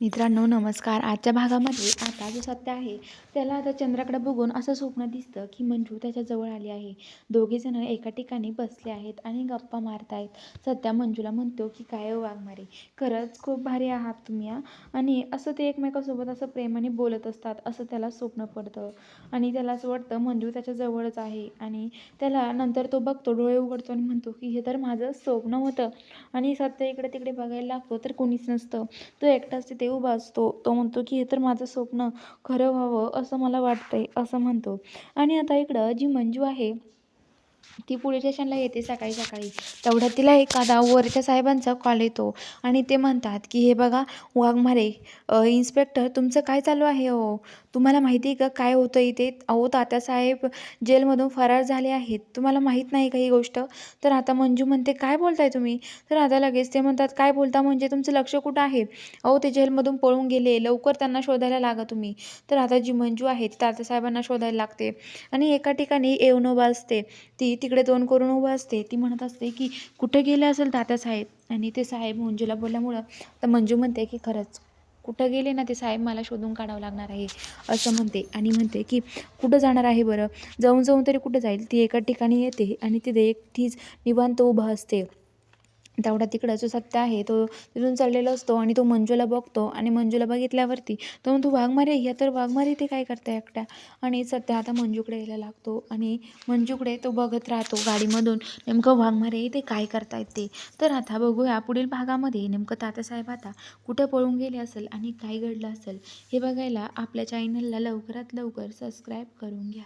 मित्रांनो नमस्कार. आजच्या भागामध्ये आता जो सत्य आहे त्याला आता चंद्राकडे बघून असं स्वप्न दिसतं की मंजू त्याच्याजवळ आली आहे. दोघेजणं एका ठिकाणी बसले आहेत आणि गप्पा मारत आहेत सत्या मंजूला म्हणतो की काय वाघ वाघमारे? खरंच खूप भारी आहात तुम्ही आणि असं ते एकमेकासोबत असं प्रेमाने बोलत असतात असं त्याला स्वप्न पडतं. आणि त्याला असं वाटतं मंजू त्याच्याजवळच आहे. आणि त्याला नंतर तो बघतो डोळे उघडतो आणि म्हणतो की हे तर माझं स्वप्न होतं. आणि सत्य इकडे तिकडे बघायला लागतो तर कोणीच नसतं. तो एकटाच तिथे देव वाचतो तो म्हणतो की हे तर माझं स्वप्न. खरं व्हावं असं मला वाटतंय असं म्हणतो. आणि आता इकडं जी मंजू आहे ती पोलीस स्टेशनला येते सकाळी सकाळी. तेवढ्यात तिला एखादा वरच्या साहेबांचा कॉल येतो. आणि ते म्हणतात की हे बघा वाघमारे इन्स्पेक्टर तुमचं काय चालू आहे हो तुम्हाला माहिती आहे का काय होतं इथे? अहो तात्यासाहेब जेलमधून फरार झाले आहेत. तुम्हाला माहीत नाही का ही गोष्ट? तर आता मंजू म्हणते काय बोलताय तुम्ही? तर आता लगेच ते म्हणतात काय बोलता म्हणजे तुमचं लक्ष कुठं आहे? अहो ते जेलमधून पळून गेले. लवकर त्यांना शोधायला लागा तुम्ही. तर आता जी मंजू आहे ती तात्यासाहेबांना शोधायला लागते. आणि एका ठिकाणी एवनोबा असते ती तिकडे दोन करून उभं असते. ती म्हणत असते की कुठे गेले असेल तात्यासाहेब आणि ते साहेब मंजूला बोलल्यामुळं तर मंजू म्हणते की खरंच कुठं गेले ना ते साहेब मला शोधून काढावं लागणार आहे असं म्हणते. आणि म्हणते की कुठं जाणार आहे बरं? जाऊन जाऊन तरी कुठं जाईल? ती एका ठिकाणी येते आणि तिथे एकटीच निवांत उभं असते. तेवढा तिकडं जो सत्य आहे तो तिथून चाललेला असतो आणि तो मंजूला बघतो आणि मंजूला बघितल्यावरती तो म्हणतो वाघमारे ह्या तर वाघमारे ते काय करताय एकट्या आणि सत्य आता मंजूकडे यायला लागतो आणि मंजूकडे तो बघत राहतो गाडीमधून नेमकं वाघमारे ते काय करतायत ते? तर आता बघूया पुढील भागामध्ये नेमकं तात्यासाहेब आता कुठं पळून गेले असेल आणि काय घडलं असेल हे बघायला आपल्या चॅनलला लवकरात लवकर सबस्क्राईब करून घ्या.